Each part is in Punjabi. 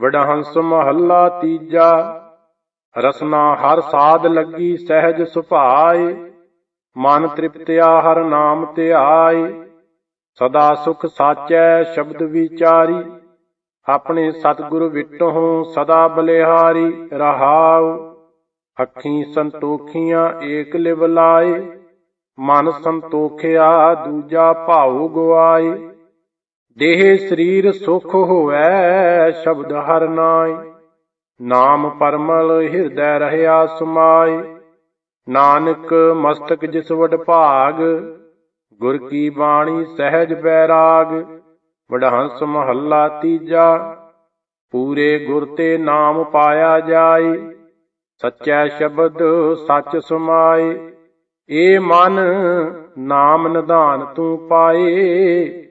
ਵਡਹੰਸ ਮਹੱਲਾ ਤੀਜਾ। ਰਸਨਾ ਹਰ ਸਾਧ ਲੱਗੀ, ਸਹਿਜ ਸੁਭਾਏ। ਮਨ ਤ੍ਰਿਪਤਿਆ ਹਰ ਨਾਮ ਧਿਆਏ। ਸਦਾ ਸੁਖ ਸਾਚੈ ਸ਼ਬਦ ਵਿਚਾਰੀ। ਆਪਣੇ ਸਤਿਗੁਰ ਵਿਟਹੁ ਸਦਾ ਬਲਿਹਾਰੀ, ਰਹਾਉ। ਅੱਖੀ ਸੰਤੋਖੀਆਂ ਏਕ ਲਿਵ ਲਾਏ। ਮਨ ਸੰਤੋਖਿਆ ਦੂਜਾ ਭਾਉ ਗਵਾਏ। ਦੇਹ ਸਰੀਰ ਸੁਖ ਹੋਵੈ, ਸ਼ਬਦ ਹਰ ਨਾਈ ਨਾਮ ਪਰਮਲ ਹਿਰਦੈ ਰਹਿਆ ਸਮਾਈ ਨਾਨਕ ਮਸਤਕ ਜਿਸ ਵਡ ਭਾਗ, ਗੁਰ ਕੀ ਬਾਣੀ ਸਹਿਜ ਬੈਰਾਗ ਵਡਹੰਸ ਮਹੱਲਾ ਤੀਜਾ, ਪੂਰੇ ਗੁਰ ਤੇ ਨਾਮ ਪਾਇਆ ਜਾਏ ਸੱਚਾ ਸ਼ਬਦ ਸੱਚ ਸਮਾਏ ਏ ਮਨ ਨਾਮ ਨਿਧਾਨ ਤੂੰ ਪਾਏ।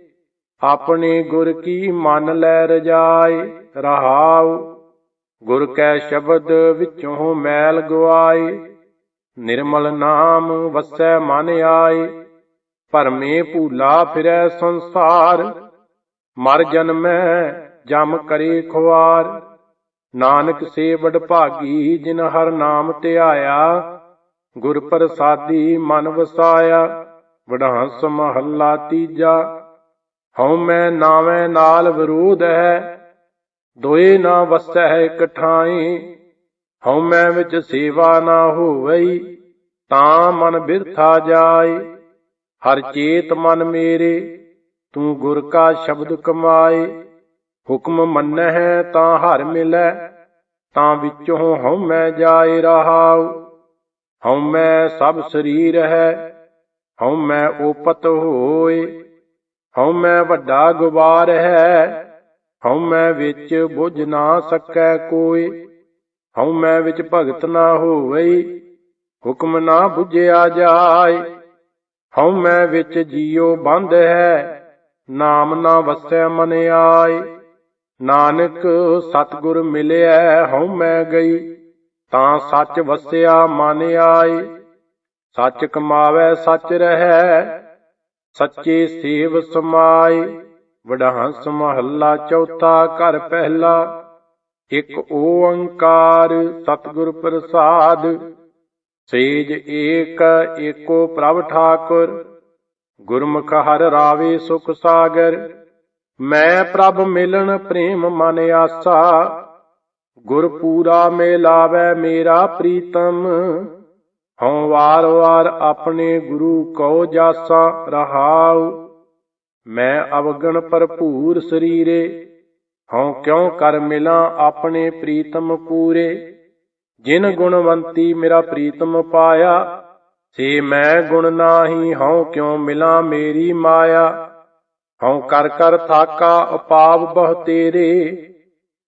ਆਪਣੇ ਗੁਰ ਕੀ ਮਨ ਲੈ ਰਜਾਏ, ਰਹਾਉ। ਗੁਰ ਕੈ ਸ਼ਬਦ ਵਿੱਚੋਂ ਮੈਲ ਗਵਾਏ ਨਿਰਮਲ ਨਾਮ ਵਸੈ ਮਨ ਆਏ। ਭਰਮੇ ਭੂਲਾ ਫਿਰੈ ਸੰਸਾਰ। ਮਰ ਜਨਮੈ ਜਮ ਕਰੇ ਖੁਆਰ। ਨਾਨਕ ਸੇ ਭਾਗੀ ਜਿਨ ਹਰ ਨਾਮ ਧਿਆਇਆ। ਗੁਰ ਪ੍ਰਸਾਦੀ ਮਨ ਵਸਾਇਆ। ਵਡਹੰਸ ਮਹੱਲਾ ਤੀਜਾ। ਹਉ ਮੈਂ ਨਾਵੇਂ ਨਾਲ ਵਿਰੋਧ ਹੈ, ਦੋਏ ਨਾ ਵਸੈ ਇਕਠਾਈ ਹਉ ਮੈਂ ਵਿੱਚ ਸੇਵਾ ਨਾ ਹੋਵਈ, ਤਾਂ ਮਨ ਬਿਰਥਾ ਜਾਏ। ਹਰ ਚੇਤ ਮਨ ਮੇਰੇ, ਤੂੰ ਗੁਰ ਕਾ ਸ਼ਬਦ ਕਮਾਏ। ਹੁਕਮ ਮੰਨਹਿ ਤਾਂ ਹਰ ਮਿਲੈ, ਤਾਂ ਵਿੱਚੋਂ ਹਉ ਮੈਂ ਜਾਏ ਰਹਾਉ। ਹਉ ਮੈਂ ਸਭ ਸਰੀਰ ਹੈ ਹਉ ਮੈਂ ਓਪਤ ਹੋਏ। ਹਉ ਮੈਂ ਵੱਡਾ ਗੁਬਾਰ ਹੈ, ਹਉ ਮੈਂ ਵਿੱਚ ਬੁਝ ਨਾ ਸਕੈ ਕੋਈ, ਹਉ ਮੈਂ ਵਿੱਚ ਭਗਤ ਨਾ ਹੋਵਈ, ਹੁਕਮ ਨਾ ਬੁਝਿਆ ਜਾਏ, ਹਉ ਮੈਂ ਵਿੱਚ ਜੀਉ ਬੰਧ ਹੈ, ਨਾਮ ਨਾ ਵਸੈ ਮਨ ਆਏ, ਨਾਨਕ ਸਤਿਗੁਰ ਮਿਲਿਆ ਹਉ ਮੈਂ ਗਈ, ਤਾਂ ਸੱਚ ਵਸਿਆ ਮਨ ਆਏ, ਸੱਚ ਕਮਾਵੇ ਸੱਚ ਰਹੈ ਸੱਚੇ ਸੇਵ ਸਮਾਏ, ਵਡਹੰਸ ਮਹੱਲਾ ਚੌਥਾ ਘਰ ਪਹਿਲਾ। ਇਕ ਓੰਕਾਰ ਸਤਿਗੁਰ ਪ੍ਰਸਾਦ, ਸੇਜ ਏਕ ਏਕੋ ਪ੍ਰਭ ਠਾਕੁਰ। ਗੁਰਮੁਖ ਹਰ ਰਾਵੇ ਸੁਖ ਸਾਗਰ, ਮੈਂ ਪ੍ਰਭ ਮਿਲਣ ਪ੍ਰੇਮ ਮਨ ਆਸਾ। ਗੁਰ ਪੂਰਾ ਮੇਲਾਵੇ ਮੇਰਾ ਪ੍ਰੀਤਮ ਹਉ ਵਾਰ ਵਾਰ ਆਪਣੇ ਗੁਰੂ ਕਉ ਜਾਸਾ ਰਹਾਉ। ਮੈਂ ਅਵਗਣ ਭਰਪੂਰ ਸਰੀਰੇ, ਹਉ ਕਿਉ ਕਰ ਮਿਲਾਂ ਆਪਣੇ ਪ੍ਰੀਤਮ ਪੂਰੇ। ਜਿਨ ਗੁਣਵੰਤੀ ਮੇਰਾ ਪ੍ਰੀਤਮ ਪਾਇਆ, ਸੇ ਮੈਂ ਗੁਣ ਨਾਹੀ, ਹਉ ਕਿਉ ਮਿਲਾਂ ਮੇਰੀ ਮਾਇਆ। ਹਉ ਕਰ ਕਰ ਥਾਕਾ ਉਪਾਵ ਬਹੁ ਤੇਰੇ,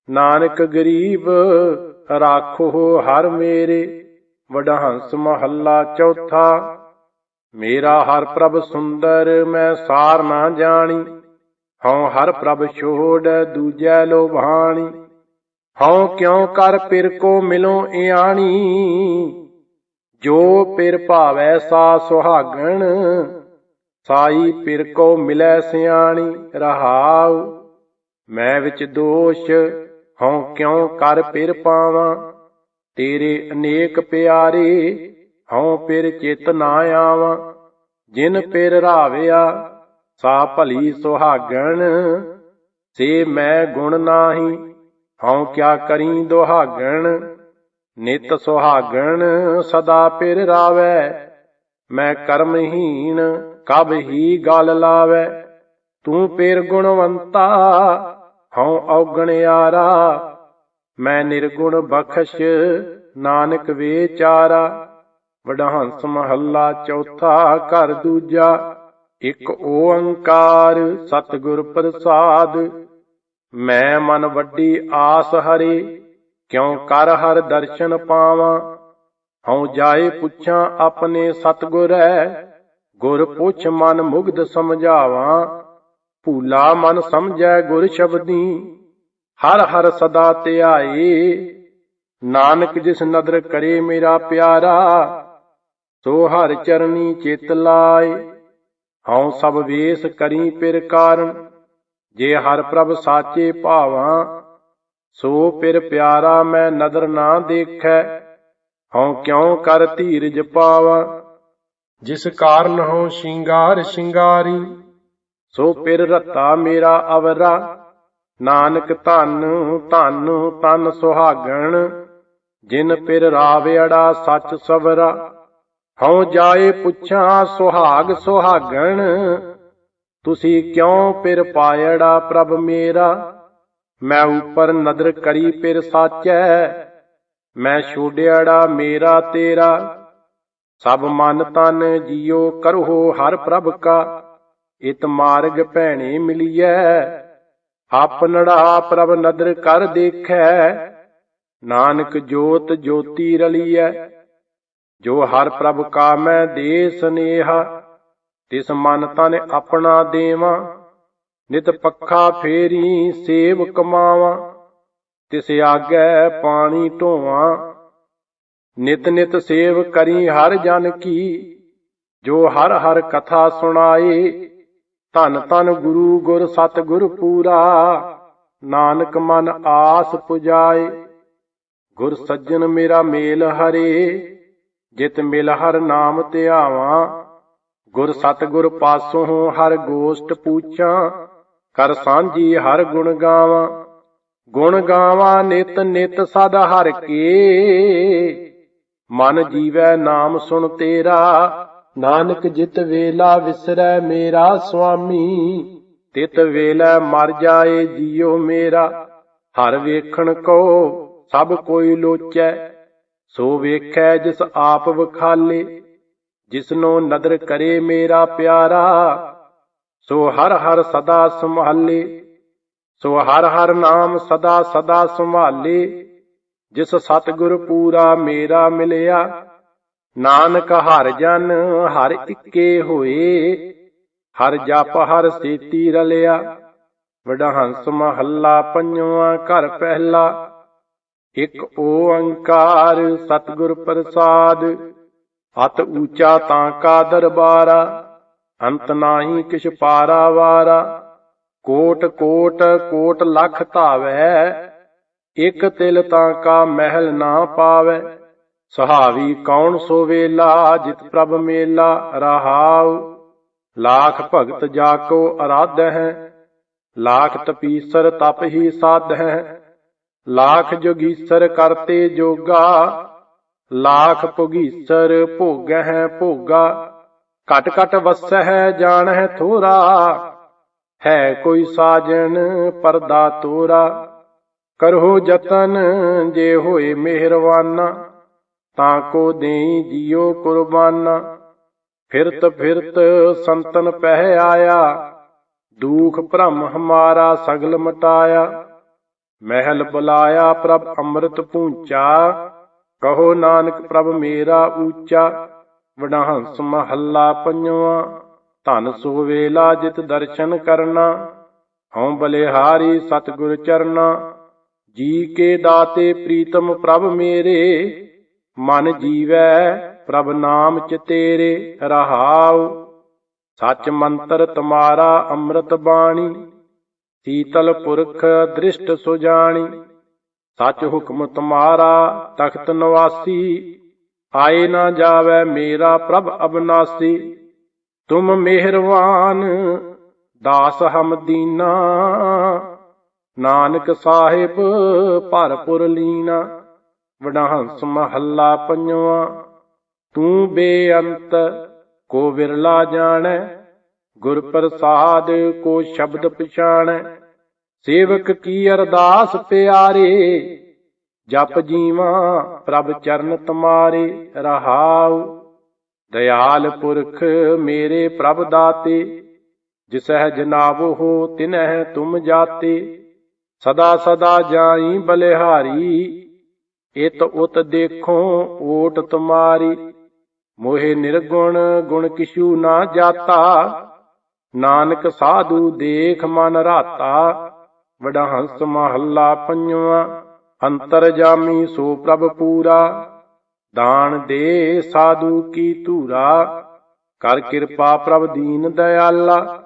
ਨਾਨਕ ਗਰੀਬ, ਰਾਖੋ ਹਰ ਮੇਰੇ। ਵਡਹੰਸ ਮਹੱਲਾ ਚੌਥਾ। ਮੇਰਾ ਹਰ ਪ੍ਰਭ ਸੁੰਦਰ, ਮੈਂ ਸਾਰ ਨਾ ਜਾਣੀ। ਹਉ ਹਰ ਪ੍ਰਭ ਛੋੜ, ਦੂਜੈ ਲੋਭਾਣੀ ਹਉ ਕਿਉ ਕਰ ਪਿਰ ਕੋ ਮਿਲੋ ਇਆਣੀ। ਜੋ ਪਿਰ ਭਾਵੈ ਸਾ ਸੁਹਾਗਣ, ਸਾਈ ਪਿਰ ਕੋ ਮਿਲੈ ਸਿਆਣੀ, ਰਹਾਉ। ਮੈਂ ਵਿੱਚ ਦੋਸ਼, ਹਉ ਕਿਉ ਕਰ ਪਿਰ ਪਾਵਾਂ। ਤੇਰੇ ਅਨੇਕ ਪਿਆਰੇ, ਹਉ ਪਿਰ ਚਿਤ ਨਾ ਆਵਾਂ। ਜਿਨ ਪਿਰ ਰਾਵਿਆ, ਸਾ ਭਲੀ ਸੁਹਾਗਣ। ਸੇ ਮੈਂ ਗੁਣ ਨਾਹੀ, ਹਉ ਕਿਆ ਕਰੀ ਦੁਹਾਗਣ। ਨਿਤ ਸੁਹਾਗਣ ਸਦਾ ਪਿਰ ਰਾਵੈ, ਮੈਂ ਕਰਮਹੀਨ ਕਬ ਹੀ ਗਲ ਲਾਵੈ। ਤੂੰ ਪਿਰ ਗੁਣਵੰਤਾ, ਹਉ ਯਾਰਾ ਮੈਂ ਨਿਰਗੁਣ ਬਖਸ਼, ਨਾਨਕ ਵਿਚਾਰਾ ਵਡਹੰਸ ਮਹੱਲਾ ਚੌਥਾ ਘਰ ਦੂਜਾ। ਇਕ ਓੰਕਾਰ ਸਤਿਗੁਰ ਪ੍ਰਸਾਦ। ਮੈਂ ਮਨ ਵੱਡੀ ਆਸ ਹਰੇ, ਕਿਉ ਕਰ ਹਰ ਦਰਸ਼ਨ ਪਾਵਾਂ? ਹਉ ਜਾਏ ਪੁੱਛਾਂ ਆਪਣੇ ਸਤਿਗੁਰੈ ਗੁਰ ਪੁੱਛ ਮਨ ਮੁਗਧ ਸਮਝਾਵਾਂ। ਭੂਲਾ ਮਨ ਸਮਝੈ ਗੁਰ ਸ਼ਬਦੀ। ਹਰ ਹਰ ਸਦਾ ਧਿਆਏ ਨਾਨਕ ਜਿਸ ਨਦਰ ਕਰੇ ਮੇਰਾ ਪਿਆਰਾ, ਸੋ ਹਰ ਚਰਨੀ ਚਿਤ ਲਾਏ। ਹਉ ਸਭ ਵੇਸ ਕਰੀ ਪਿਰ ਕਾਰਨ, ਜੇ ਹਰ ਪ੍ਰਭ ਸਾਚੇ ਭਾਵਾਂ, ਸੋ ਪਿਰ ਪਿਆਰਾ ਮੈਂ ਨਦਰ ਨਾ ਦੇਖੈ। ਹਉ ਕਿਉ ਕਰ ਧੀਰਜ ਪਾਵਾਂ, ਜਿਸ ਕਾਰਨ ਹਉ ਸ਼ਿੰਗਾਰ ਸ਼ਿੰਗਾਰੀ, ਸੋ ਪਿਰ ਰਤਾ ਮੇਰਾ ਅਵਰਾ। ਨਾਨਕ ਧਨ ਧਨ ਤਨ ਸੁਹਾਗਣ, ਜਿਨ ਪਿਰ ਰਾਵਿਆੜਾ ਸੱਚ ਸਵਰਾ, ਹਉ ਜਾਏ ਪੁੱਛਾਂ ਸੁਹਾਗ ਸੁਹਾਗਣ, ਤੁਸੀਂ ਕਿਉਂ ਪਿਰ ਪਾਇੜਾ ਪ੍ਰਭ ਮੇਰਾ? ਮੈਂ ਉਪਰ ਨਦਰ ਕਰੀ ਪਿਰ ਸਾਚੈ, ਮੈਂ ਛੋੜਿਆੜਾ ਮੇਰਾ ਤੇਰਾ। ਸਭ ਮਨ ਤਨ ਜੀਉ ਕਰੋ ਹਰ ਪ੍ਰਭ ਕਾ, ਇਤ ਮਾਰਗ ਭੈਣੇ ਮਿਲੀਐ। ਆਪਨੜਾ ਪ੍ਰਭ ਨਦਰ ਕਰ ਦੇਖੈ, ਨਾਨਕ ਜੋਤ ਜੋਤੀ ਰਲੀਐ। ਜੋ ਹਰ ਪ੍ਰਭ ਕਾ ਮੈਂ ਦੇ ਸਨੇਹਾ, ਤਿਸ ਮਨ ਤਨ ਆਪਣਾ ਦੇਵਾਂ। ਨਿਤ ਪੱਖਾ ਫੇਰੀ ਸੇਵ ਕਮਾਵਾਂ, ਤਿਸ ਆਗੈ ਪਾਣੀ ਢੋਵਾਂ। ਨਿਤ ਨਿਤ ਸੇਵ ਕਰੀ ਹਰ ਜਨ ਕੀ, ਜੋ ਹਰ ਹਰ ਕਥਾ ਸੁਣਾਏ ਧਨ ਧਨ ਗੁਰੂ ਗੁਰ ਸਤ ਗੁਰ ਪੂਰਾ। ਨਾਨਕ ਮਨ ਆਸ ਪੁਜਾਏ। ਗੁਰ ਸੱਜਣ ਮੇਰਾ ਮੇਲ ਹਰੇ। ਜਿਤ ਮਿਲ ਹਰ ਨਾਮ ਧਿਆਵਾਂ ਗੁਰ ਸਤ ਗੁਰ ਪਾਸੋਂ ਹਰ ਗੋਸ਼ਟ ਪੂਛਾਂ। ਕਰ ਸਾਂਝੀ ਹਰ ਗੁਣ ਗਾਵਾਂ। ਗੁਣ ਗਾਵਾਂ ਨਿਤ ਨਿਤ ਸਦ ਹਰ ਕੇ। ਮਨ ਜੀਵੈ ਨਾਮ ਸੁਣ ਤੇਰਾ। ਨਾਨਕ ਜਿਤ ਵੇਲਾ ਵਿਸਰੈ ਮੇਰਾ ਸੁਆਮੀ, ਤਿਤ ਵੇਲਾ ਮਰ ਜਾਏ ਜੀਉ ਮੇਰਾ। ਹਰ ਵੇਖਣ ਕੋ ਸਭ ਕੋਈ ਲੋਚੈ, ਸੋ ਵੇਖੈ ਜਿਸ ਆਪ ਵਖਾਲੇ, ਜਿਸਨੋ ਨਦਰ ਕਰੇ ਮੇਰਾ ਪਿਆਰਾ। ਸੋ ਹਰ ਹਰ ਸਦਾ ਸੰਭਾਲੇ, ਸੋ ਹਰ ਹਰ ਨਾਮ ਸਦਾ ਸਦਾ ਸੰਭਾਲੇ, ਜਿਸ ਸਤਿਗੁਰ ਪੂਰਾ ਮੇਰਾ ਮਿਲਿਆ। ਨਾਨਕ ਹਰ ਜਨ, ਹਰ ਇੱਕੇ ਹੋਏ। ਹਰ ਜਪ, ਹਰ ਸੇਤੀ ਰਲਿਆ। ਵਡਾ ਹੰਸ ਮਹੱਲਾ ਪੰਜਵਾਂ ਘਰ ਪਹਿਲਾ। ਇਕ ਓੰਕਾਰ ਸਤਿਗੁਰ ਪ੍ਰਸਾਦ। ਅਤ ਊਚਾ ਤਾਂ ਕਾ ਦਰਬਾਰਾ। ਅੰਤ ਨਾਹੀ ਕਿਛ ਪਾਰਾ ਵਾਰਾ ਕੋਟ ਕੋਟ ਕੋਟ ਲੱਖ ਧਾਵੈ। ਇਕ ਤਿਲ ਤਾਂ ਕਾ ਮਹਿਲ ਨਾ ਪਾਵੈ। ਸੁਹਾਵੀ ਕੌਣ ਸੋ ਵੇਲਾ ਜਿਤ ਪ੍ਰਭ ਮੇਲਾ, ਰਹਾਉ। ਲਾਖ ਭਗਤ ਜਾ ਕੋ ਅਰਾਧ ਹੈ, ਲਾਖ ਤਪੀਸਰ ਤਪ ਹੀ ਸਾਧ ਹੈ। ਲਾਖ ਜੋਗੀਸਰ ਕਰਤੇ ਜੋਗਾ, ਲਾਖ ਭੋਗੀਸਰ ਭੋਗ ਹੈ ਭੋਗਾ। ਘਟ ਘਟ ਜਾਣ ਹੈ ਥੋਰਾ। ਹੈ ਕੋਈ ਸਾਜਨ ਪਰਦਾ ਤੋਰਾ ਕਰੋ ਜਤਨ ਜੇ ਹੋਏ ਮਿਹਰਵਾਨਾ। ਤਾਂ ਕੋ ਦੇਈ ਜਿਉ ਕੁਰਬਾਨ। ਫਿਰਤ ਫਿਰਤ ਸੰਤਨ ਪਹਿ ਆਇਆ, ਦੁਖ ਭ੍ਰਮ ਹਮਾਰਾ ਸਗਲ ਮਟਾਇਆ। ਮਹਿਲ ਬੁਲਾਇਆ ਪ੍ਰਭ ਅੰਮ੍ਰਿਤ ਪੂੰਚਾ, ਕਹੋ ਨਾਨਕ ਪ੍ਰਭ ਮੇਰਾ ਊਚਾ ਵਡਹੰਸ ਮਹੱਲਾ ਪੰਜਵਾ, ਧਨ ਸੋ ਵੇਲਾ ਜਿਤ ਦਰਸ਼ਨ ਕਰਨਾ। ਹਉ ਬਲਿਹਾਰੀ ਸਤਿਗੁਰ ਚਰਨਾ, ਜੀ ਕੇ ਦਾਤੇ ਪ੍ਰੀਤਮ ਪ੍ਰਭ ਮੇਰੇ ਮਨ ਜੀਵੈ ਪ੍ਰਭ ਨਾਮ ਚ ਤੇਰੇ ਰਹਾਉ। ਸੱਚ ਮੰਤਰ ਤੁਮਾਰਾ ਅੰਮ੍ਰਿਤ ਬਾਣੀ, ਸੀਤਲ ਪੁਰਖ ਦ੍ਰਿਸ਼ਟ ਸੁਜਾਣੀ ਸੱਚ ਹੁਕਮ ਤੁਮਾਰਾ ਤਖਤ ਨਿਵਾਸੀ, ਆਏ ਨਾ ਜਾਵੇ ਮੇਰਾ ਪ੍ਰਭ ਅਬਨਾਸੀ। ਤੁਮ ਮਿਹਰਵਾਨ, ਦਾਸ ਹਮ ਦੀਨਾ। ਨਾਨਕ ਸਾਹਿਬ ਭਰਪੁਰ ਲੀਨਾ। ਵਡਹੰਸ ਮਹੱਲਾ ਪੰਜਵਾ। ਤੂੰ ਬੇਅੰਤ ਕੋ ਵਿਰਲਾ ਜਾਣੈ ਗੁਰ ਪ੍ਰਸਾਦ ਕੋ ਸ਼ਬਦ ਪਛਾਣੈ। ਸੇਵਕ ਕੀ ਅਰਦਾਸ ਪਿਆਰੇ ਜਪ ਜੀਵਾ ਪ੍ਰਭ ਚਰਨ ਤੁਮਾਰੇ ਰਹਾਉ। ਦਇਆਲ ਪੁਰਖ ਮੇਰੇ ਪ੍ਰਭ ਦਾਤੇ ਜਿਸਹਿ ਜਨਾਬੋ ਹੋ ਤਿਨਹਿ ਤੁਮ ਜਾਤੇ। ਸਦਾ ਸਦਾ ਜਾਈ ਬਲਿਹਾਰੀ ਇਤ ਉਤ ਦੇਖੋ ਓਟ ਤੁਮਾਰੀ। ਮੋਹਿ ਨਿਰਗੁਣ, ਗੁਣ ਕਿਛੂ ਨਾ ਜਾਤਾ। ਨਾਨਕ ਸਾਧੂ ਦੇਖ ਮਨ ਰਾਤਾ। ਵਡਾ ਹੰਸ ਮਹੱਲਾ ਪੰਜਵਾ। ਅੰਤਰ ਜਾਮੀ ਸੋ ਪ੍ਰਭ ਪੂਰਾ। ਦਾਨ ਦੇ ਸਾਧੂ ਕੀ ਧੂਰਾ। ਕਰ ਕਿਰਪਾ ਪ੍ਰਭ ਦੀਨ ਦਇਆਲਾ।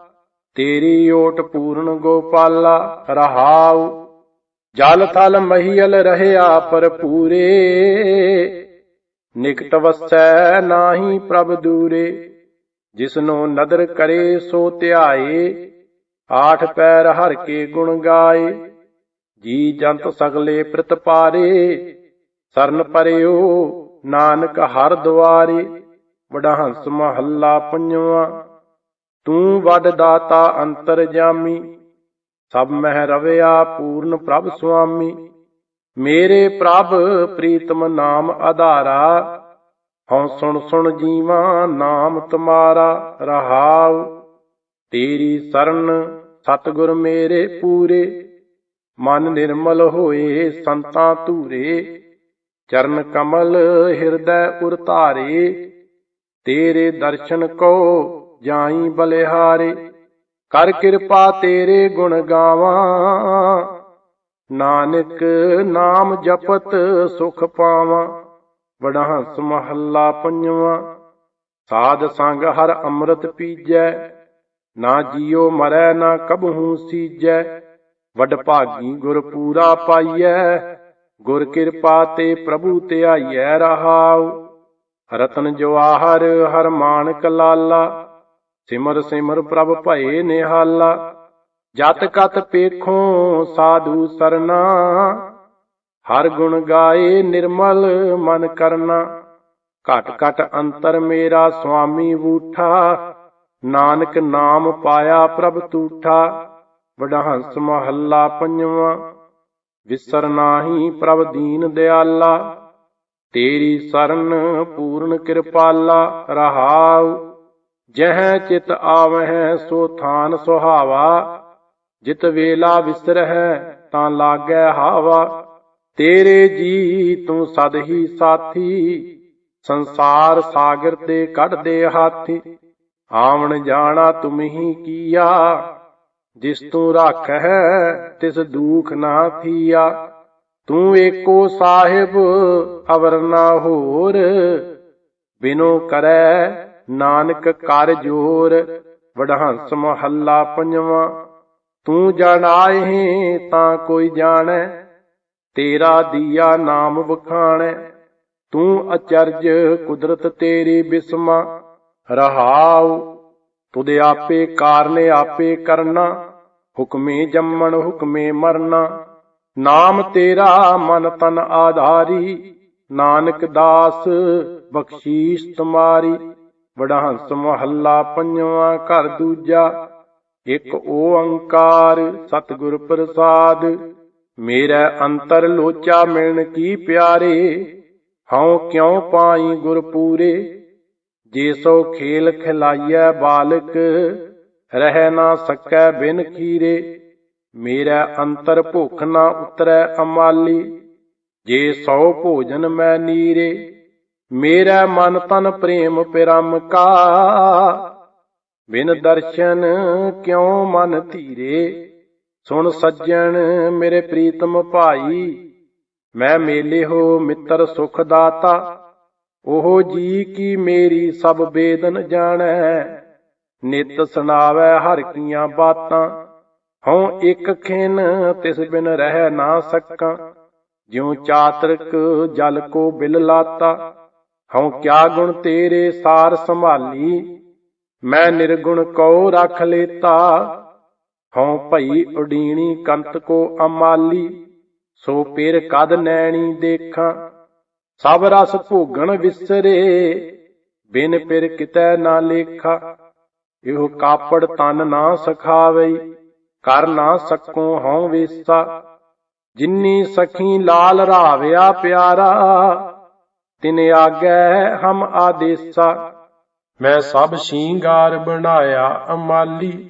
ਤੇਰੀ ਓਟ ਪੂਰਨ ਗੋਪਾਲਾ। ਰਹਾਉ ਜਲ ਥਲ ਮਹੀਲ ਰਹਿਆ ਪਰ ਪੂਰੇ ਨਿਕਟ ਵਸੈ ਨਾਹੀ ਪ੍ਰਭ ਦੂਰੇ। ਜਿਸਨੂੰ ਨਦਰ ਕਰੇ ਸੋ ਧਿਆਏ, ਆਠ ਪੈਰ ਹਰ ਕੇ ਗੁਣ ਗਾਏ। ਜੀ ਜੰਤ ਸਗਲੇ ਪ੍ਰਤਪਾਰੇ ਸਰਨ ਪਰਿਓ ਨਾਨਕ ਹਰ ਦੁਆਰੇ। ਵਡਾ ਹੰਸ ਮਹੱਲਾ ਪੰਜਵਾ, ਤੂੰ ਵੱਡ ਦਾਤਾ ਅੰਤਰ ਜਾਮੀ। ਸਭ ਮਹਿ ਰਵਿਆ ਪੂਰਨ ਪ੍ਰਭ ਸੁਆਮੀ। ਮੇਰੇ ਪ੍ਰਭ, ਪ੍ਰੀਤਮ ਨਾਮ ਆਧਾਰਾ। ਹਉ ਸੁਣ ਸੁਣ ਜੀਵਾ, ਨਾਮ ਤੁਮਾਰਾ ਰਹਾਉ। ਤੇਰੀ ਸਰਨ ਸਤਿਗੁਰ ਮੇਰੇ ਪੂਰੇ। ਮਨ ਨਿਰਮਲ ਹੋਏ ਸੰਤਾਂ ਧੂਰੇ। ਚਰਨ ਕਮਲ ਹਿਰਦੈ ਉਰ ਧਾਰੇ ਤੇਰੇ ਦਰਸ਼ਨ ਕੋ ਜਾਈ ਬਲਿਹਾਰੇ। ਕਰ ਕਿਰਪਾ ਤੇਰੇ ਗੁਣ ਗਾਵਾਂ। ਨਾਨਕ ਨਾਮ ਜਪਤ ਸੁਖ ਪਾਵਾਂ। ਵਡਾ ਹੰਸ ਮਹੱਲਾ ਪੰਜਵਾਂ। ਸਾਧ ਸੰਗ ਹਰ ਅੰਮ੍ਰਿਤ ਪੀਜੈ। ਨਾ ਜੀਉ ਮਰੈ, ਨਾ ਕਬਹੂ ਸੀਜੈ। ਵਡ ਭਾਗੀ ਗੁਰ ਪੂਰਾ ਪਾਈਐ। ਗੁਰ ਕਿਰਪਾ ਤੇ ਪ੍ਰਭੂ ਧਿਆਈਐ ਰਹਾਉ। ਰਤਨ ਜਵਾਹਰ ਹਰ ਮਾਨਕ ਲਾਲਾ। ਸਿਮਰ ਸਿਮਰ ਪ੍ਰਭ ਭਏ ਨਿਹਾਲਾ, ਜਤ ਕਤ ਪੇਖੋਂ ਸਾਧੂ ਸਰਨਾ। ਹਰ ਗੁਣ ਗਾਏ ਨਿਰਮਲ ਮਨ ਕਰਨਾ। ਘਟ ਘਟ ਅੰਤਰ ਮੇਰਾ ਸੁਆਮੀ ਬੂਠਾ। ਨਾਨਕ ਨਾਮ ਪਾਇਆ ਪ੍ਰਭ ਤੂਠਾ। ਵਡਹੰਸ ਮਹੱਲਾ ਪੰਜਵਾਂ। ਵਿਸਰ ਨਾਹੀ ਪ੍ਰਭ ਦੀਨ ਦਿਆਲਾ। ਤੇਰੀ ਸਰਨ ਪੂਰਨ ਕਿਰਪਾਲਾ ਰਹਾਉ। ਜਹ ਚਿਤ ਆਵਹਿ ਸੋ ਥਾਨ ਸੁਹਾਵਾ, ਜਿਤ ਵੇਲਾ ਵਿਸਰਹਿ ਤਾਂ ਲਾਗੈ ਹਾਵਾ। ਤੇਰੇ ਜੀ ਤੂੰ ਸਦ ਹੀ ਸਾਥੀ, ਸੰਸਾਰ ਸਾਗਰ ਤੇ ਕੱਢਦੇ ਹਾਥੀ। ਆਵਣ ਜਾਣਾ ਤੁਮ ਹੀ ਕੀਆ, ਜਿਸ ਤੂੰ ਰੱਖੈ ਤਿਸ ਦੁਖ ਨਾ ਥੀਆ। ਤੂੰ ਏਕੋ ਸਾਹਿਬ, ਅਵਰ ਨਾ ਹੋਰ, ਬਿਨੋ ਕਰੈ ਨਾਨਕ ਕਰ ਜੋਰ, ਵਡਹੰਸ ਮਹੱਲਾ ਪੰਜਵਾਂ। ਤੂੰ ਜਾਣਾਏ ਤਾਂ ਕੋਈ ਜਾਣੈ, ਤੇਰਾ ਦੀਆ ਨਾਮ ਵਖਾਣੈ। ਤੂੰ ਅਚਰਜ ਕੁਦਰਤ ਤੇਰੀ ਬਿਸਮਾ, ਰਹਾਉ ਤੁਧ ਆਪੇ ਕਾਰਨੇ ਆਪੇ ਕਰਨਾ, ਹੁਕਮੇ ਜੰਮਣ ਹੁਕਮੇ ਮਰਨਾ। ਨਾਮ ਤੇਰਾ ਮਨ ਤਨ ਆਧਾਰੀ, ਨਾਨਕ ਦਾਸ ਬਖਸ਼ੀਸ਼ ਤੁਮਾਰੀ। ਵਡਾ ਹੰਸ ਮਹੱਲਾ ਪੰਜਵਾਂ, ਘਰ ਦੂਜਾ, ਇੱਕ ਓੰਕਾਰ, ਸਤਿਗੁਰ ਪ੍ਰਸਾਦ। ਮੇਰਾ ਅੰਤਰ ਲੋਚਾ ਮਿਲਣ ਕੀ ਪਿਆਰੇ? ਹਉ ਕਿਉ ਪਾਈ ਗੁਰ ਪੂਰੇ ਜੇ ਸੋ ਖੇਲ ਖਿਲਾਈਐ ਬਾਲਕ, ਰਹਿ ਨਾ ਸਕੈ ਬਿਨ ਖੀਰੇ। ਮੇਰਾ ਅੰਤਰ ਭੁਖ ਨਾ ਉਤਰੈ ਅਮਾਲੀ, ਜੇ ਸੋ ਭੋਜਨ ਮੈਂ ਨੀਰੇ ਮੇਰਾ ਮਨ ਤਨ ਪ੍ਰੇਮ ਪਿਰਮ ਕਾ। ਬਿਨ ਦਰਸ਼ਨ ਕਿਉ ਮਨ ਧੀਰੇ? ਸੁਣ ਸੱਜਣ ਮੇਰੇ ਪ੍ਰੀਤਮ ਭਾਈ, ਮੈਂ ਮੇਲੇ ਹੋ ਮਿੱਤਰ ਸੁਖ ਦਾਤਾ। ਉਹ ਜੀ ਕੀ ਮੇਰੀ ਸਭ ਬੇਦਨ ਜਾਣੈ? ਨਿਤ ਸੁਣਾਵੈ ਹਰ ਕੀਆਂ ਬਾਤਾਂ। ਹਉ ਇੱਕ ਖਿਨ ਤਿਸ ਬਿਨ ਰਹਿ ਨਾ ਸਕਾਂ। ਜਿਉ ਚਾਤਰਕ ਜਲ ਕੋ ਬਿਲ ਲਾਤਾ। ਹਉ ਕਿਆ ਗੁਣ ਤੇਰੇ ਸਾਰ ਸੰਭਾਲੀ? ਮੈਂ ਨਿਰਗੁਣ ਕਉ ਰਖ ਲੇਤਾ। ਹਉ ਭਈ ਉਡੀਣੀ ਕੰਤ ਕੋ ਅਮਾਲੀ। ਸੋ ਪੇਰ ਕਦ ਨੈਣੀ ਦੇਖਾਂ? ਸਭ ਰਸ ਭੋਗਣ ਵਿਸਰੇ। ਬਿਨ ਪਿਰ ਕਿਤੈ ਨਾ ਲੇਖਾ। ਇਹੋ ਕਾਪੜ ਤਨ ਨਾ ਸਖਾਵਈ ਕਰ ਨਾ ਸਕੋ ਹਉ ਵੇਸਾ। ਜਿਨੀ ਸਖੀ ਲਾਲ ਰਾਵਿਆ ਪਿਆਰਾ। ਤਿਨ ਆਗੈ ਹਮ ਆਦੇਸਾ। ਮੈਂ ਸਭ ਸ਼ਿੰਗਾਰ ਬਣਾਇਆ ਅਮਾਲੀ।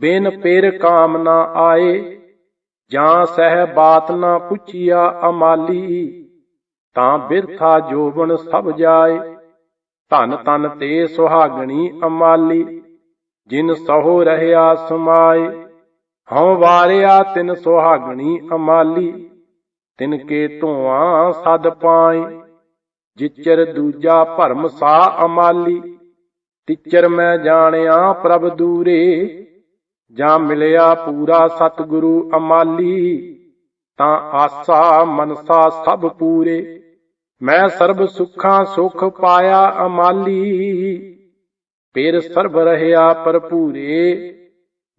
ਬਿਨ ਪਿਰ ਕਾਮ ਨਾ ਆਏ ਜਾਂ ਸਹਿ ਬਾਤ ਨਾ ਪੁੱਛਿਆ ਅਮਾਲੀ। ਤਾਂ ਬਿਰਥਾ ਜੋਬਨ ਸਭ ਜਾਏ ਧਨ ਤਨ ਤੇ ਸੁਹਾਗਣੀ ਅਮਾਲੀ। ਜਿਨ ਸਹੋ ਰਹਿਆ ਸਮਾਏ ਹਉ ਵਾਰਿਆ ਤਿਨ ਸੁਹਾਗਣੀ ਅਮਾਲੀ। ਤਿਨ ਕੇ ਧੂਆਂ ਸਦ ਪਾਈ ਜਿਚਰ ਦੂਜਾ ਭਰਮ ਸਾ ਅਮਾਲੀ। ਤਿਚਰ ਮੈਂ ਜਾਣਿਆ ਪ੍ਰਭ ਦੂਰੇ, ਜਾਂ ਮਿਲਿਆ ਪੂਰਾ ਸਤਿਗੁਰੂ ਅਮਾਲੀ। ਤਾਂ ਆਸਾ ਮਨਸਾ ਸਭ ਪੂਰੇ, ਮੈਂ ਸਰਬ ਸੁੱਖਾਂ ਸੁਖ ਪਾਇਆ ਅਮਾਲੀ। ਪੇਰ ਸਰਬ ਰਹਿਆ ਭਰਪੂਰੇ,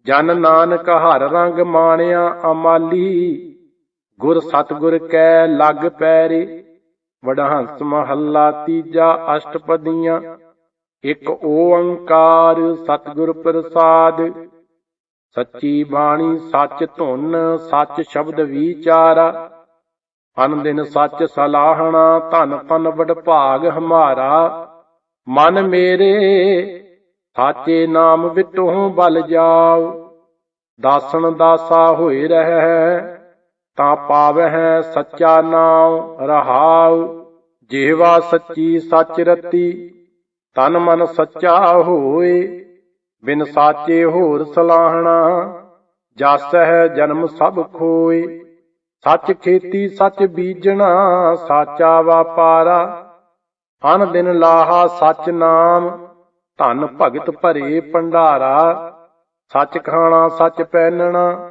ਜਨ ਨਾਨਕ ਹਰ ਰੰਗ ਮਾਣਿਆ ਅਮਾਲੀ। ਗੁਰ ਸਤਗੁਰ ਕੈ ਲਗ ਪੈਰੇ ਵਡਹੰਸ ਮਹੱਲਾ ਤੀਜਾ ਅਸ਼ਟਪਦੀਆਂ। ਇੱਕ ਓੰਕਾਰ ਸਤਿਗੁਰ ਪ੍ਰਸਾਦ। ਸੱਚੀ ਬਾਣੀ ਸੱਚ ਧੁਨ, ਸੱਚ ਸ਼ਬਦ ਵਿਚਾਰਾ। ਅਨ ਦਿਨ ਸੱਚ ਸਲਾਹਣਾ, ਧਨ ਤਨ ਵਡਭਾਗ ਹਮਾਰਾ। ਮਨ ਮੇਰੇ, ਸਾਚੇ ਨਾਮ ਵਿਟੋਂ ਬਲ ਜਾਓ। ਦਾਸਨ ਦਾਸਾ ਹੋਏ ਰਹਿ ਤਾਂ ਪਾਵਹਿ ਸੱਚਾ ਨਾਮ ਰਹਾਉ ਜਿਹਵਾ ਸੱਚੀ ਸੱਚ ਰਤੀ, ਤਨ ਮਨ ਸੱਚਾ ਹੋਏ, ਬਿਨ ਸਾਚੇ ਹੋਰ ਸਲਾਹਣਾ ਜਸ ਹੈ ਜਨਮ ਸਭ ਖੋਏ, ਸੱਚ ਖੇਤੀ ਸੱਚ ਬੀਜਣਾ, ਸਾਚਾ ਵਾਪਾਰਾ, ਅਨ ਦਿਨ ਲਾਹਾ ਸੱਚ ਨਾਮ, ਧਨ ਭਗਤ ਭਰੇ ਭੰਡਾਰਾ, ਸੱਚ ਖਾਣਾ ਸੱਚ ਪਹਿਨਣਾ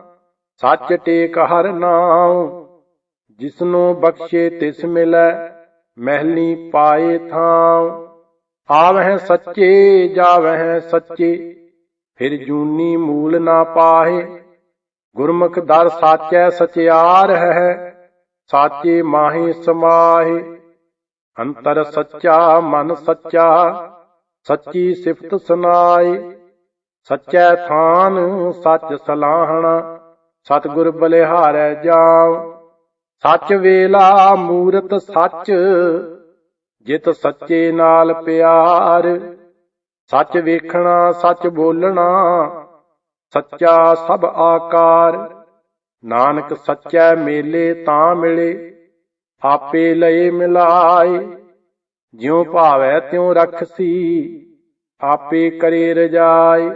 ਸੱਚ ਟੇਕ ਹਰ ਨਾਮ ਜਿਸਨੂੰ ਬਖਸ਼ੇ ਤਿਸ ਮਿਲੈ, ਮਹਿਲੀ ਪਾਏ ਥਾਂ ਆਵਹਿ ਸੱਚੇ, ਜਾਵਹਿ ਸੱਚੇ, ਫਿਰ ਜੂਨੀ ਮੂਲ ਨਾ ਪਾਹੇ। ਗੁਰਮੁਖ ਦਰ ਸਾਚੈ ਸਚਿਆਰ ਹੈ, ਸਾਚੇ ਮਾਹੀ ਸਮਾਹੇ। ਅੰਤਰ ਸੱਚਾ ਮਨ ਸੱਚਾ, ਸੱਚੀ ਸਿਫਤ ਸੁਨਾਏ। ਸੱਚੈ ਥਾਨ ਸੱਚ ਸਲਾਹਣਾ ਸਤਿਗੁਰ ਬਲਿਹਾਰੈ ਜਾਉ। ਸੱਚ ਵੇਲਾ ਮੂਰਤ ਸੱਚ, ਜਿਤ ਸੱਚੇ ਨਾਲ ਪਿਆਰ। ਸੱਚ ਵੇਖਣਾ, ਸੱਚ ਬੋਲਣਾ, ਸੱਚਾ ਸਭ ਆਕਾਰ। ਨਾਨਕ ਸੱਚੈ ਮੇਲੇ ਤਾਂ ਮਿਲੇ, ਆਪੇ ਲਏ ਮਿਲਾਏ। ਜਿਉ ਭਾਵੈ ਤਿਉ ਰਖਸੀ, ਆਪੇ ਕਰੇ ਰਜਾਈ